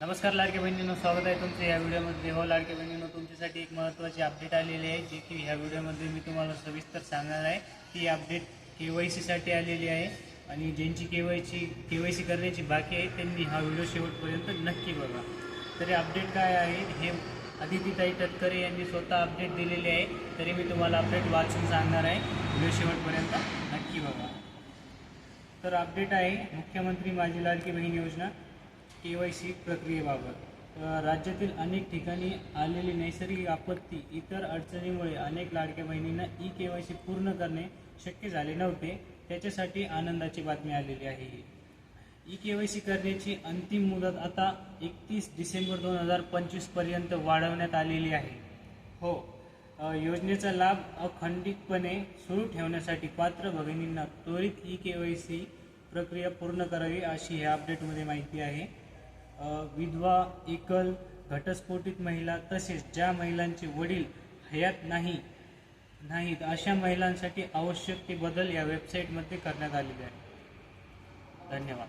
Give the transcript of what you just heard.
नमस्कार लाडक्या बहिणींनो स्वागत आहे तुमचं या व्हिडिओमध्ये. हो लाडके बहिणींनो तुमच्यासाठी एक महत्त्वाची अपडेट आलेली आहे जे की ह्या व्हिडिओमध्ये मी तुम्हाला सविस्तर सांगणार आहे. ती अपडेट के वाय सीसाठी आलेली आहे आणि ज्यांची K Y C K Y C करण्याची बाकी आहे त्यांनी हा व्हिडिओ शेवटपर्यंत नक्की बघा. तरी अपडेट काय आहे हे अदितीताई तटकरे यांनी स्वतः अपडेट दिलेली आहे. तरी मी तुम्हाला अपडेट वाचून सांगणार आहे. व्हिडिओ शेवटपर्यंत नक्की बघा. तर अपडेट आहे मुख्यमंत्री माझी लाडकी बहीण योजना. के वाय सी प्रक्रियेबाबत. राज्यातील अनेक ठिकाणी आलेली नैसर्गिक आपत्ती इतर अडचणीमुळे अनेक लाडक्या बहिणींना ई के वाय सी पूर्ण करणे शक्य झाले नव्हते. त्याच्यासाठी आनंदाची बातमी आलेली आहे ई के वाय सी करण्याची अंतिम मुदत आता एकतीस डिसेंबर दोन हजार पंचवीसपर्यंत वाढवण्यात आलेली आहे. हो योजनेचा लाभ अखंडितपणे सुरू ठेवण्यासाठी पात्र भगिनींना त्वरित ई के वाय सी प्रक्रिया पूर्ण करावी अशी ह्या अपडेटमध्ये माहिती आहे. विधवा एकल घटस्फोटित महिला तसेच ज्या महिलांचे वडील हयात नाही नाहीत अशा महिलांसाठी आवश्यक ते बदल या वेबसाईटमध्ये करण्यात आलेले आहे. धन्यवाद.